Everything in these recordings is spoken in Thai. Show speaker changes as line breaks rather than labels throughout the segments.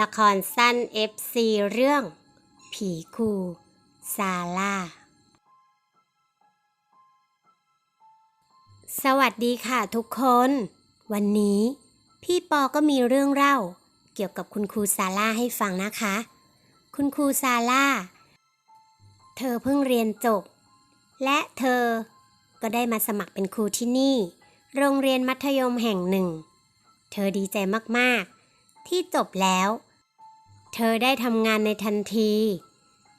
ละครสั้น FC เรื่อง ผีครูซาร่า สวัสดีค่ะทุกคน วันนี้พี่ปอก็มีเรื่องเล่า เกี่ยวกับคุณครูซาร่าให้ฟังนะคะ คุณครูซาร่า เธอเพิ่งเรียนจบ และเธอก็ได้มาสมัครเป็นครูที่นี่ โรงเรียนมัธยมแห่งหนึ่ง เธอดีใจมากๆ ที่จบแล้ว เธอได้ทำงานในทันที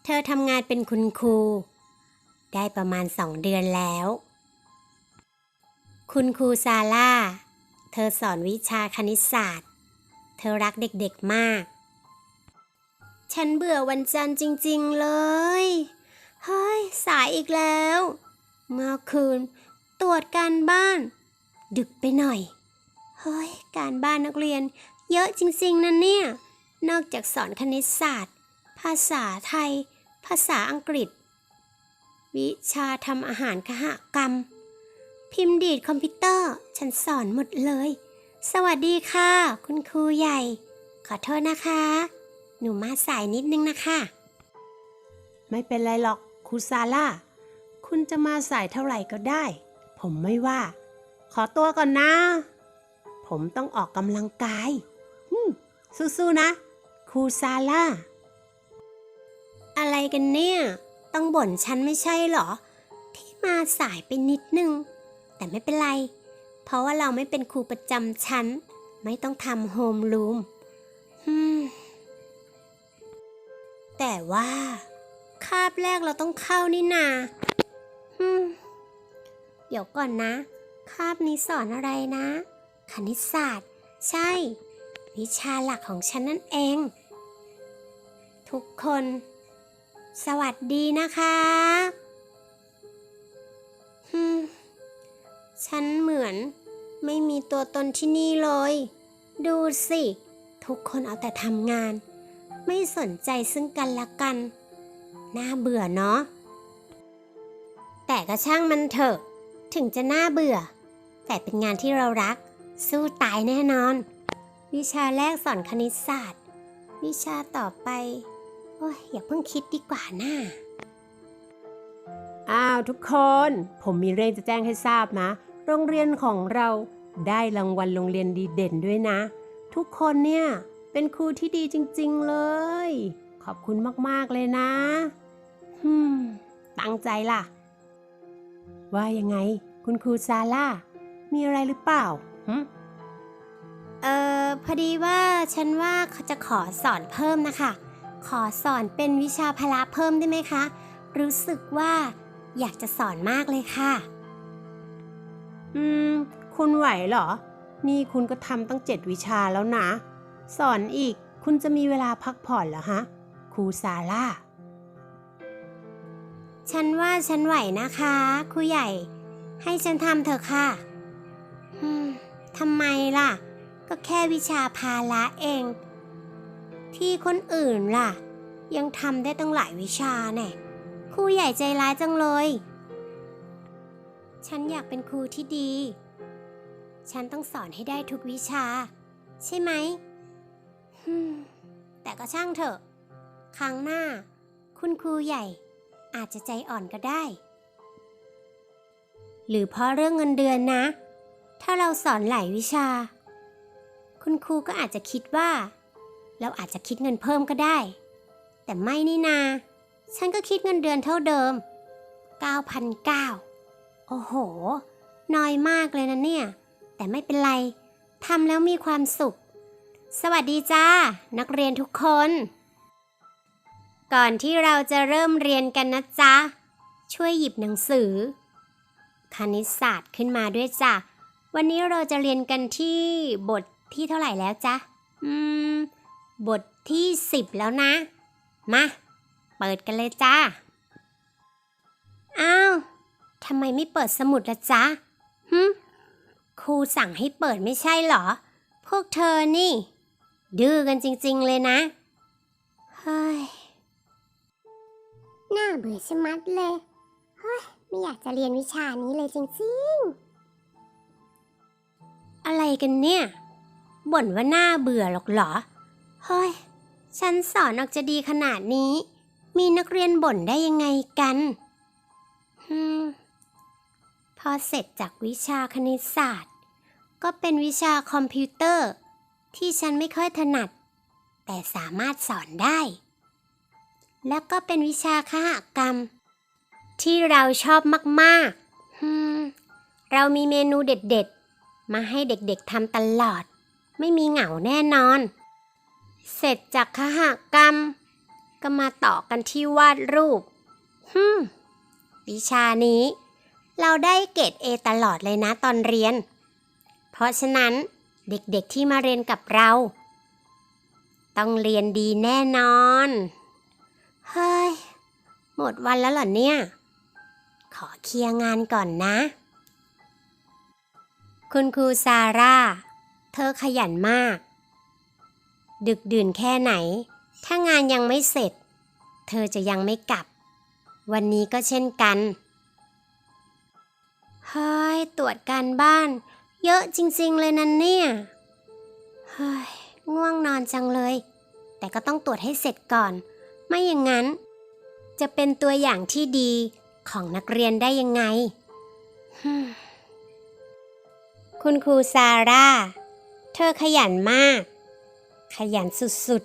เธอทำงานเป็นคุณครู ได้ประมาณสองเดือนแล้ว คุณครูซาร่า เธอสอนวิชาคณิตศาสตร์ เธอรักเด็กๆมาก ฉันเบื่อวันจันทร์จริงๆเลย เฮ้ย สายอีกแล้ว เมื่อคืน ตรวจการบ้าน ดึกไปหน่อยเฮ้ย การบ้านนักเรียน เยอะจริงๆนะเนี่ย นอกจากสอนคณิตศาสตร์ ภาษาไทย ภาษาอังกฤษ วิชาทำอาหารคหกรรม พิมพ์ดีดคอมพิวเตอร์ ฉันสอนหมดเลย สวัสดีค่ะ คุณครูใหญ่ ขอโทษนะคะ หนูมาสายนิดนึงนะคะ
ไม่เป็นไรหรอกครูซาร่า คุณจะมาสายเท่าไหร่ก็ได้ ผมไม่ว่า ขอตัวก่อนนะ ผมต้องออกกำลังกาย สู้ๆนะ ครูซาร่า
อะไรกันเนี่ย ต้องบ่นฉันไม่ใช่เหรอ ที่มาสายไปนิดนึง แต่ไม่เป็นไร เพราะว่าเราไม่เป็นครูประจำชั้น ไม่ต้องทำโฮมรูมแต่ว่าคาบแรกเราต้องเข้านี่นาเดี๋ยวก่อนนะ คาบนี้สอนอะไรนะ คณิตศาสตร์ ใช่ วิชาหลักของฉันนั่นเอง ทุกคน สวัสดีนะคะฮึฉันเหมือนไม่มีตัวตนที่นี่เลย ดูสิ ทุกคนเอาแต่ทำงาน ไม่สนใจซึ่งกันและกัน น่าเบื่อเนาะ แต่ก็ช่างมันเถอะ ถึงจะน่าเบื่อ แต่เป็นงานที่เรารัก สู้ตายแน่นอน วิชาแรกสอนคณิตศาสตร์ วิชาต่อไป โอ้ยอย่าเพิ่งคิดดีกว่าน่า
อ้าวทุกคน ผมมีเรื่องจะแจ้งให้ทราบนะ โรงเรียนของเราได้รางวัลโรงเรียนดีเด่นด้วยนะ ทุกคนเนี่ย เป็นครูที่ดีจริงๆเลย ขอบคุณมากๆเลยนะฮึมตั้งใจล่ะ ว่ายังไง คุณครูซาร่า มีอะไรหรือเปล่าหึ
เอ่อพอดีว่าฉันว่าเขาจะขอสอนเพิ่มนะคะ ขอสอนเป็นวิชาพละเพิ่มได้ไหมคะ รู้สึกว่าอยากจะสอนมากเลยค่ะ
อืม คุณไหวเหรอ นี่คุณก็ทำตั้งเจ็ดวิชาแล้วนะ สอนอีกคุณจะมีเวลาพักผ่อนเหรอฮะ ครูซาร่า
ฉันว่าฉันไหวนะคะ ครูใหญ่ ให้ฉันทำเถอะค่ะ อืมทำไมล่ะ ก็แค่วิชาพาละเอง ที่คนอื่นล่ะ ยังทำได้ตั้งหลายวิชาแน่ครูใหญ่ใจร้ายจังเลย ฉันอยากเป็นครูที่ดี ฉันต้องสอนให้ได้ทุกวิชา ใช่ไหมแต่ก็ช่างเถอะ ครั้งหน้า คุณครูใหญ่ อาจจะใจอ่อนก็ได้ หรือเพราะเรื่องเงินเดือนนะ ถ้าเราสอนหลายวิชา คุณครูก็อาจจะคิดว่า เราอาจจะคิดเงินเพิ่มก็ได้ แต่ไม่นี่นา ฉันก็คิดเงินเดือนเท่าเดิม 9,900 โอ้โห น้อยมากเลยนะเนี่ย แต่ไม่เป็นไร ทำแล้วมีความสุข สวัสดีจ้า นักเรียนทุกคน ก่อนที่เราจะเริ่มเรียนกันนะจ๊ะ ช่วยหยิบหนังสือ คณิตศาสตร์ขึ้นมาด้วยจ้ะวันนี้เราจะเรียนกันที่บท ที่เท่าไหร่แล้วจ๊ะ อืม บทที่สิบแล้วนะ มา เปิดกันเลยจ้า อ้าว ทำไมไม่เปิดสมุดละจ๊ะหึครูสั่งให้เปิดไม่ใช่เหรอ พวกเธอนี่ ดื้อกันจริง ๆ เลยนะ เฮ้ย
น่าเบื่อชะมัดเลย เฮ้ย ไม่อยากจะเรียนวิชานี้เลยจริง
อะไรกันเนี่ย บ่นว่าหน่าเบื่อหรอกเหรอ เฮ้ย ฉันสอนออกจะดีขนาดนี้ มีนักเรียนบ่นได้ยังไงกันฮึมพอเสร็จจากวิชาคณิตศาสตร์ ก็เป็นวิชาคอมพิวเตอร์ ที่ฉันไม่ค่อยถนัด แต่สามารถสอนได้ แล้วก็เป็นวิชาคหกรรม ที่เราชอบมากๆฮึมเรามีเมนูเด็ดๆ มาให้เด็กๆทำตลอด ไม่มีเหงาแน่นอน เสร็จจากคหกรรม ก็มาต่อกันที่วาดรูปฮึมวิชานี้ เราได้เกรดเอตลอดเลยนะตอนเรียน เพราะฉะนั้นเด็กๆที่มาเรียนกับเรา ต้องเรียนดีแน่นอน เฮ้ย หมดวันแล้วเหรอเนี่ย ขอเคลียร์งานก่อนนะ คุณครูซาร่า เธอขยันมาก ดึกดื่นแค่ไหน ถ้างานยังไม่เสร็จ เธอจะยังไม่กลับ วันนี้ก็เช่นกันเฮ้ยตรวจการบ้าน เยอะจริงๆเลยนั่นเนี่ยเฮ้ยง่วงนอนจังเลย แต่ก็ต้องตรวจให้เสร็จก่อน ไม่อย่างนั้น จะเป็นตัวอย่างที่ดีของนักเรียนได้ยังไง คุณครูซาร่า เธอขยันมาก ขยันสุด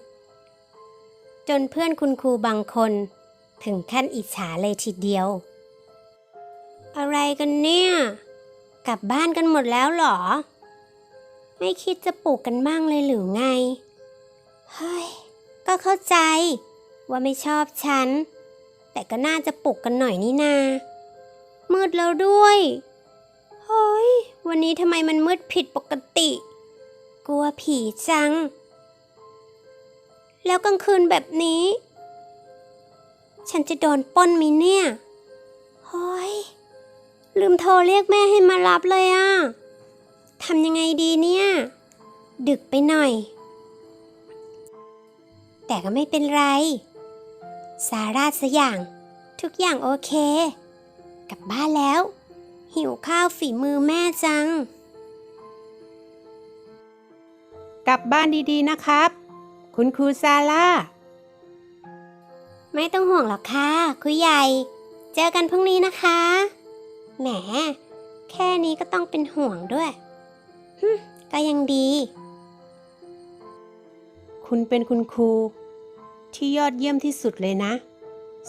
ๆ จนเพื่อนคุณครูบางคน ถึงขั้นอิจฉาเลยทีเดียว อะไรกันเนี่ย กลับบ้านกันหมดแล้วหรอ ไม่คิดจะปลูกกันบ้างเลยหรือไง เฮ้ย ก็เข้าใจ ว่าไม่ชอบฉัน แต่ก็น่าจะปลุกกันหน่อยนี่นา มืดแล้วด้วย เฮ้ย วันนี้ทำไมมันมืดผิดปกติ กลัวผีจัง แล้วกลางคืนแบบนี้ ฉันจะโดนป้นมิเนี่ยเฮ้ย ลืมโทรเรียกแม่ให้มารับเลยอะทำยังไงดีเนี่ย ดึกไปหน่อย แต่ก็ไม่เป็นไร สาราสอย่าง ทุกอย่างโอเค กลับบ้านแล้ว หิวข้าวฝีมือแม่จัง
กลับบ้านดีๆนะครับ คุณครูซาร่า
ไม่ต้องห่วงหรอกค่ะคุยใหญ่ เจอกันพรุ่งนี้นะคะ แหม แค่นี้ก็ต้องเป็นห่วงด้วยฮึมก็ยังดี
คุณเป็นคุณครู ที่ยอดเยี่ยมที่สุดเลยนะ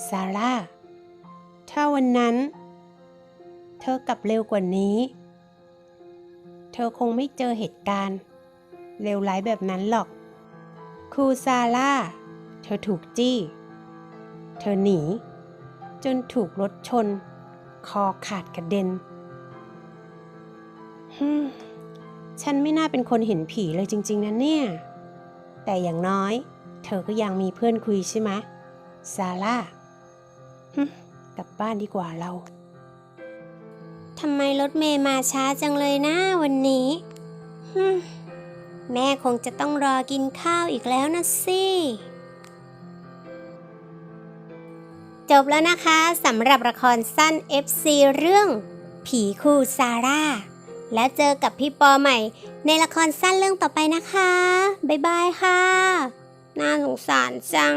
ซาร่า ถ้าวันนั้น เธอกลับเร็วกว่านี้ เธอคงไม่เจอเหตุการณ์ เลวร้ายแบบนั้นหรอก ครูซาร่า เธอถูกจี้ เธอหนี จนถูกรถชน คอขาดกระเด็นฮึฉันไม่น่าเป็นคนเห็นผีเลยจริง ๆนะเนี่ย แต่อย่างน้อย เธอก็ยังมีเพื่อนคุยใช่ไหมซาร่าฮึกลับบ้านดีกว่าเรา
ทำไมรถเมย์มาช้าจังเลยนะวันนี้ฮึ แม่คงจะต้องรอกินข้าวอีกแล้วนะสิ จบแล้วนะคะสำหรับละครสั้น FC เรื่อง ผีคู่ซาร่า และเจอกับพี่ปอใหม่ ในละครสั้นเรื่องต่อไปนะคะ บ๊ายบายค่ะ น่าสงสารจัง